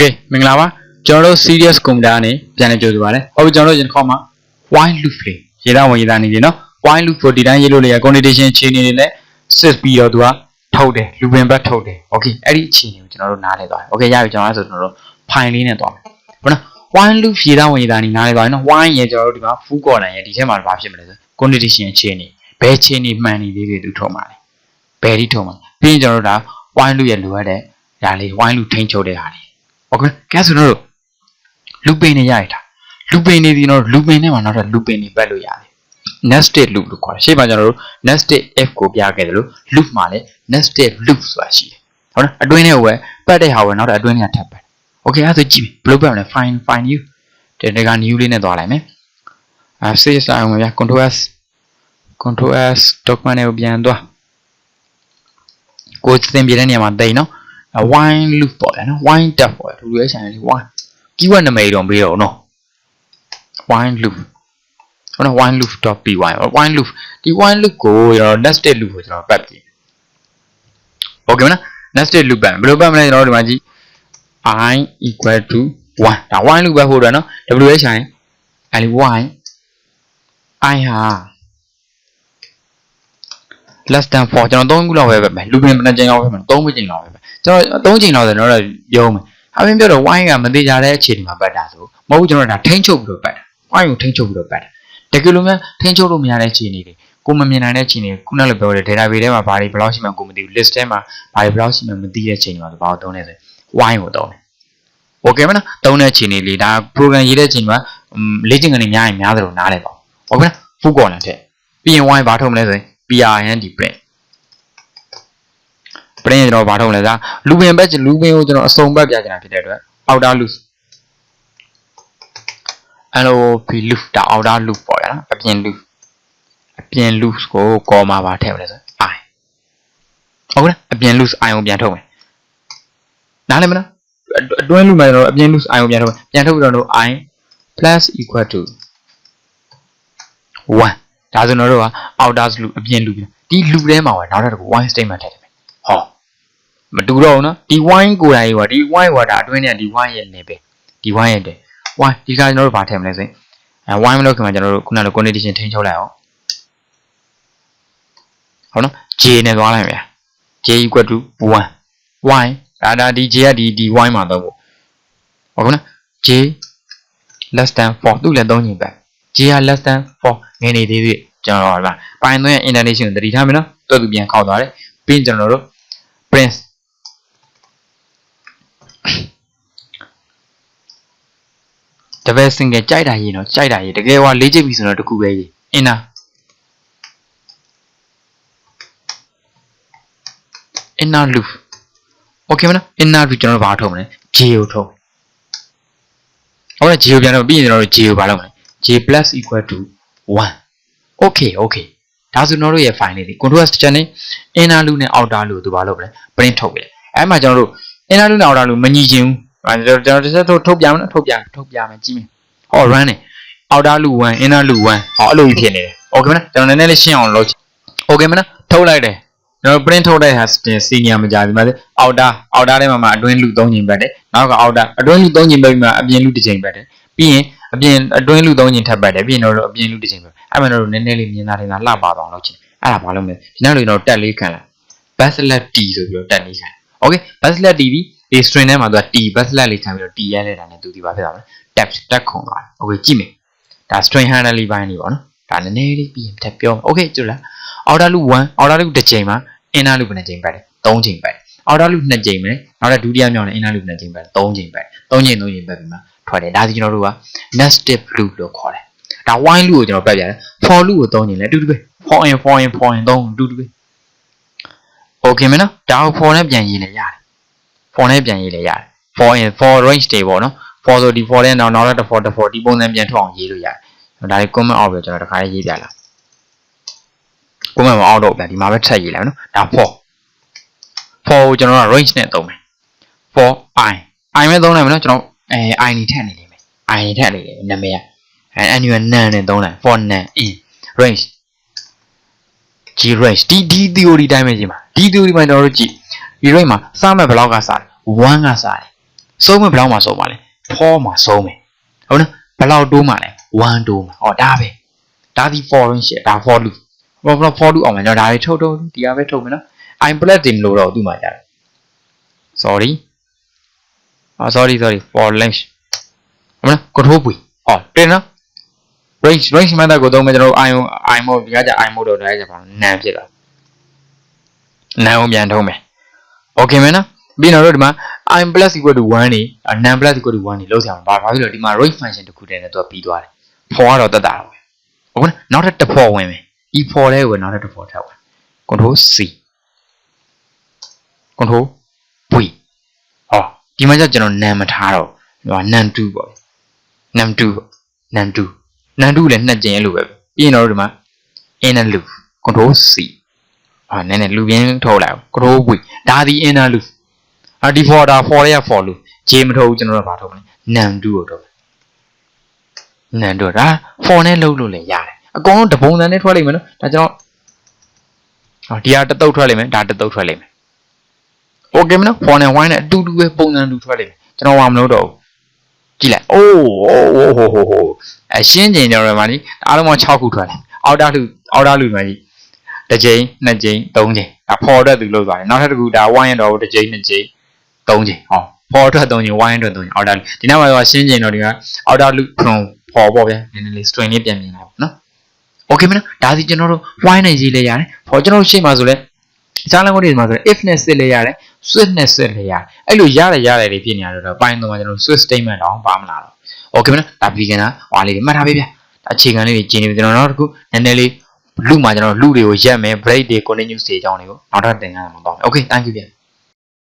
Okay မင်္ဂလာပါကျွန်တော်တို့ serious computer ကနေပြန်လည်ကြိုဆိုပါရစေဟုတ်ပြီကျွန်တော်တို့ယနေ့ခေါက်မှာ while loop လေးရေးသားဝင်ရေးသားနေပြီနော် while loop ကိုဒီတိုင်းရေးလို့လေ condition အခြေအနေတွေနဲ့စစ်ပြီးတော့သူကထုတ်တယ် looping back ထုတ်တယ် okay အဲ့ဒီအခြေအနေကိုကျွန်တော်တို့နားလည်သွားတယ် okay ရပြီကျွန်တော်အဲ့ဆိုကျွန်တော်တို့ file လေးနဲ့သွားမယ်ဟုတ်နော် while loop ရေးသားဝင်ရေးသားနေနားလည်သွားပြီနော် while ရေကျွန်တော်တို့ဒီမှာ full corner ရေဒီထဲမှာဘာဖြစ်မလဲဆို condition အခြေအနေဘယ်အခြေအနေမှန်နေလေးတွေသူထုတ်မှာလဲဘယ်ဒီထုတ်မှာပြီးရင်ကျွန်တော်တို့ဒါ while loop ရဲ့လိုအပ်တဲ့ဒါလေး while loop ထိန်းချုပ်တဲ့ဟာလေး okay ကဲဆိုတော့လူပင်နေရရတာလူပင်နေဒီတော့လူပင်နဲ့မှနောက်ထပ်လူပင်နေပတ်လို့ရတယ် nested loop လို့ခေါ်တယ်ရှေ့မှာကျွန်တော်တို့ nested if ကိုပြခဲ့တယ်လို့ loop မှာလည်း nested loop ဆိုတာရှိတယ်ဟုတ်လားအတွင်းထဲကိုပဲပတ်တဲ့ဟာကိုနောက်ထပ်အတွင်းထဲကထပ်ပတ် okay အဲ့ဒါဆိုကြည့်ပြီဘယ်လိုပတ်မလဲ find find you တဲ့တက new လေးနဲ့သွားလိုက်မယ်အဲ save စာအောင်ဗျာ control s control s document နဲ့ပြန်သွားကိုသင်ပြတဲ့နေရာမှာတိတ်နော် wine loop ပေါ့ဗျာနော် wine tab ပေါ့သူရွေးဆိုင်လေး wine keyword နာမည်တော့ပေးတော့နော် wine loop ဟုတ်နော် wine loop.py wine loop ဒီ wine loop ကိုကျွန်တော် nested loop ကိုကျွန်တော်ပတ်ပြီ okay မလား nested loop ပတ်ဘယ်လိုပတ်မလဲကျွန်တော်တို့ဒီမှာကြည့် i equal to 1ဒါ wine loop ပဲဟုတ်တယ်နော် w h i အဲ့ဒီ y i ဟာ less than 4ကျွန်တော်3ခုလောက်ပဲပဲမယ် looping ဘယ်နှချိန်လောက်ပဲမယ်3ချိန်လောက်ပဲပဲကျွန်တော်3ချိန်လောက်ဆိုတော့ရုံးမယ်အပြင်ပြောတော့ wine ကမသေးကြတဲ့အခြေအနေမှာပတ်တာဆိုမဟုတ်ဘူးကျွန်တော်ဒါထိန်းချုပ်ပြီးတော့ပတ်တာ wine ကိုထိန်းချုပ်ပြီးတော့ပတ်တာတကယ်လို့များထိန်းချုပ်လို့မရတဲ့အခြေအနေတွေကိုမမြင်နိုင်တဲ့အခြေအနေခုနကလည်းပြောတယ် database ထဲမှာဘာတွေဘယ်လောက်ရှိမှကိုမသိဘူး list ထဲမှာဘာတွေဘယ်လောက်ရှိမှမသိတဲ့အခြေအနေမှာဆိုဘာကိုသုံးလဲဆို wine ကိုသုံးတယ် okay မနော်သုံးတဲ့အခြေအနေလေးဒါ program ရေးတဲ့အခြေအနေမှာလေ့ကျင့်ခန်းတွေများရင်များသလိုနားလဲပါ okay ဖူးကော်လန်ထက်ပြီးရင် wine ဘာထုတ်မလဲဆိုရင် prnd print ပရင်ကျွန်တော်ဘာထုတ်မလဲဒါလူပင်ဘက်လူပင်ကိုကျွန်တော်အစုံဘက်ပြချင်တာဖြစ်တဲ့အတွက် outer loop lop loop ဒါ outer loop ပေါ့ရနော်အပြင် loop အပြင် loop ကို comma ပါထည့်မလဲဆို i ဟုတ်ကဲ့အပြင် loop i ကိုပြန်ထုတ်မယ်နားလည်မလားအတွင်း loop မှာကျွန်တော်အပြင် loop i ကိုပြန်ထုတ်မယ်ပြန်ထုတ်ပြီးတော့ i plus equal to 1 ဒါဆိုတော့က outer loop အပြင် loop ဒီ loop ထဲမှာကနောက်တစ်ခု one statement ထည့်တယ်မယ်ဟောမတူတော့ဘူးနော်ဒီ wine ကိုယ်တိုင်ကဒီ wine ကဒါအတွင်းထဲဒီ wine ရဲ့နေပဲဒီ wine ရဲ့တဲ့ wine ဒီကကျွန်တော်တို့ဗာထည့်မလဲဆိုရင်အဲ wine မလို့ခင်ဗျာကျွန်တော်တို့ခုနက condition ထိန်းချုပ်လိုက်အောင်ဟုတ်နော် j နဲ့သွားလိုက်ဗျာ j equal to 1 wine ဒါဒါဒီ j ကဒီဒီ wine မှာတော့ပေါ့ဟုတ်နော် j less than 4သူ့လည်းသုံးချိန်ပဲ j က less than 4ငယ်နေသေးသေး ကျွန်တော်တို့ကပိုင်သွင်း internation ကိုတတိထားမယ်နော်တော်သူပြန်ခောက်သွားတယ်ပြီးရင်ကျွန်တော်တို့ prince တပည့် single ကြိုက်တာရေးနော်ကြိုက်တာရေးတကယ်ဟောလေးချက်ပြီဆိုတော့တခုပဲရေး inner inner loop okay မနော် inner loop ကျွန်တော်တို့ဘာထုတ်မလဲ j ကိုထုတ်ဟုတ်တယ် j ကိုပြန်တော့ပြီးရင်ကျွန်တော်တို့ j ကိုဘာလုပ်မလဲ j plus equal to 1 okay okay ဒါဆိုကျွန်တော်တို့ရဲ့ file လေးတွေ control structure နဲ့ inner loop နဲ့ outer loop တို့ဘာလုပ်မလဲ print ထုတ်ပြတယ်အဲ့မှာကျွန်တော်တို့ inner loop နဲ့ outer loop မညီချင်ဘူးအဲကျွန်တော်တစ်ချက်ထုတ်ထုတ်ပြမယ်နော်ထုတ်ပြထုတ်ပြမယ်ကြည့်မယ်ဟော run နေ outer loop 1 inner loop 1ဟောအဲ့လိုကြီးဖြစ်နေတယ် okay မလားကျွန်တော်နည်းနည်းလေးရှင်းအောင်လုပ် okay မလားထုတ်လိုက်တယ်ကျွန်တော် print ထုတ်တဲ့ဟာ senior မကြပြီမှာ outer outer ထဲမှာမှအတွင်း loop 3ချိန်ပတ်တယ်နောက်က outer အတွင်း loop 3ချိန်ပတ်ပြီးမှအပြင် loop 1ချိန်ပတ်တယ်ပြီးရင်အပြင်အတွင်း loop 3ချိန်ထပ်ပတ်တယ်ပြီးရင်တော့အပြင် loop 1ချိန်ပတ် အဲ့မှာတော့နည်းနည်းလေးမြင်သာတင်သာလှပသွားအောင်လုပ်ချင်အဲ့ဒါဘာလုပ်မလဲဒီနောက်လို့ကျွန်တော်တက်လေးခံလိုက် backslash t ဆိုပြီးတော့တက်လေးခံ okay backslash t ဒီဒီ string ထဲမှာသူက t backslash လေးခံပြီးတော့ t ရဲနေတာနဲ့သူဒီပါဖြစ်တာမလဲ tab တက်ခုံသွားတယ် okay ကြည့်မယ်ဒါ string handle လေးပိုင်းလေးပေါ့နော်ဒါနည်းနည်းလေးပြီးရင်ထပ်ပြော okay ကြည့်လား outer loop 1 outer loop တစ်ချိန်မှာ inner loop နှစ်ချိန်ပတ်တယ်3ချိန်ပတ်တယ် outer loop နှစ်ချိန်ပဲနောက်တဲ့ဒုတိယမြောက်နဲ့ inner loop နှစ်ချိန်ပတ်3ချိန်ပတ်3ချိန်3ချိန်ပတ်ပြီးမှထွက်တယ်ဒါစီကျွန်တော်တို့က nested loop လို့ခေါ်တယ် ဒါ while loop ကိုကျွန်တော်ပတ်ပြတယ် for loop ကို3ချိန်လဲအတူတူပဲ for in for in for in 3အတူတူပဲ okay မနော်ဒါကို for နဲ့ပြန်ရေးလဲရတယ် for နဲ့ပြန်ရေးလဲရတယ် for in for range တွေပေါ့နော် for ဆိုဒီ for နဲ့နောက်နောက်တဲ့ for 4ဒီပုံစံပြန်ထွက်အောင်ရေးလို့ရတယ်ဒါလေး comment out ပဲကျွန်တော်တခါလေးရေးပြလာ comment မ out တော့ဗျာဒီမှာပဲထပ်ရေးလိုက်နော်ဒါ for for ကိုကျွန်တော်က range နဲ့သုံးမယ် for i i မဲ့သုံးလိုက်မယ်နော်ကျွန်တော်အဲ i နေထက်နေလိမ့်မယ် i နေထက်နေလိမ့်မယ်နာမည်က အဲ annual none နဲ့သုံးလိုက် for none in range g range ဒီဒီ theory တိုင်းပဲကြည့်ပါဒီ theory မှာကျွန်တော်တို့ကြည့်ဒီ range မှာစမဲ့ဘလောက်ကစားတယ်1ကစားတယ်ဆုံးမယ်ဘယ်လောက်မှဆုံးပါလဲ4မှာဆုံးမယ်ဟုတ်နော်ဘယ်လောက်တိုးမှလဲ1တိုးမှာဟောဒါပဲဒါဒီ for ရင်းရှယ်ဒါ for loop ဘာလို့ for loop အောင်မယ်ကျွန်တော်ဒါတွေထုတ်ထုတ်ဒီကပဲထုတ်မယ်နော် i plus တင်လို့တော့သူ့မှာကြာတယ် sorry အာ sorry sorry for length ဟုတ်နော် control ပွေဟောတင်နော် range range method ကိုသုံးမယ်ကျွန်တော်တို့ i i mode ဒီကကြာ i mode တော့ဒါကြပါနန်ဖြစ်တာနန်ကိုပြန်ထုံးမယ် okay မယ်နော်ပြီးတော့တို့ဒီမှာ i plus equal to 1နေ nan plus equal to 1နေလောက်ဆရာမှာဘာဘာဖြစ်လို့ဒီမှာ range function တစ်ခုတည်းနဲ့သူကပြီးသွားတယ်ဖော်ကတော့တက်တာတော့ပဲဟုတ်ကဲ့နောက်ထပ်တစ်ဖော်ဝင်မယ် e ဖော်တဲ့ကိုနောက်ထပ်တစ်ဖော်ထပ်ဝင် control c control v ဟောဒီမှာကျကျွန်တော် nan မထားတော့ဒီမှာ nan 2ပေါ့ nan 2ပေါ့ nan 2 nan 2လည်းနှစ်ကျင်အဲ့လိုပဲပြီးရင်တော့ဒီမှာ inner loop control c ဟာနည်းနည်းလူပြင်းထုတ်လိုက်အောင် control v ဒါဒီ inner loop အာဒီ for ဒါ for ရဲ့ for loop j မထုတ်ဘူးကျွန်တော်တို့ဘာထုတ်မလဲ nan 2ကိုထုတ်နန်တော့ဒါ for နဲ့လုပ်လို့လည်းရတယ်အကုန်လုံးတပုံစံနဲ့ထွက်လိမ့်မယ်နော်ဒါကျွန်တော်ဟောဒီဟာတစ်တုပ်ထွက်လိမ့်မယ်ဒါတစ်တုပ်ထွက်လိမ့်မယ် okay မနော် for နဲ့ wine နဲ့အတူတူပဲပုံစံတူထွက်လိမ့်မယ်ကျွန်တော်ဟာမလုပ်တော့ဘူး ကြည့်လိုက်အိုးဟိုဟိုဟိုဟိုအရှင်းကျင်ကြော်ရမှာဒီအားလုံးက6ခုထွက်တယ်အောက်တာလူအောက်တာလူမှာကြီးတစ်ကြိမ်နှစ်ကြိမ်သုံးကြိမ်ဒါ for အတွက်သူလုပ်သွားတယ်နောက်ထပ်တစ်ခုဒါ wine တော့တစ်ကြိမ်နှစ်ကြိမ်သုံးကြိမ်ဟော for အတွက်သုံးကြိမ် wine အတွက်သုံးကြိမ်အောက်တာလူဒီနောက်မှာတော့ရှင်းကျင်တော့ဒီကအောက်တာလူ from for ပေါ့ဗျာနည်းနည်းလေး string လေးပြန်ပြင်လိုက်ပါနော် okay မနော်ဒါစီကျွန်တော်တို့ wine နဲ့ရေးလဲရတယ် for ကျွန်တော်တို့ရှေ့မှာဆိုလဲစားလမ်းကုန်းတွေမှာဆိုလဲ if နဲ့စစ်လဲရတယ် switch နဲ့စစ်လဲရတယ်အဲ့လိုရတယ်ရတယ်တွေဖြစ်နေရတော့ပိုင်းတော့ကျွန်တော် switch statement တော့ပါမလာတော့ okay မနော်ဒါ beginner ဟွာလေးတွေမှတ်ထားပေးဗျာဒါအခြေခံလေးတွေကျင်းနေပြီကျွန်တော်နောက်တစ်ခုနည်းနည်းလေးလူမှာကျွန်တော်လူတွေကိုရက်မယ် break တွေ continuous တွေအကြောင်းတွေကိုနောက်ထပ်သင်ခန်းမှာတော့ okay thank you ဗျာ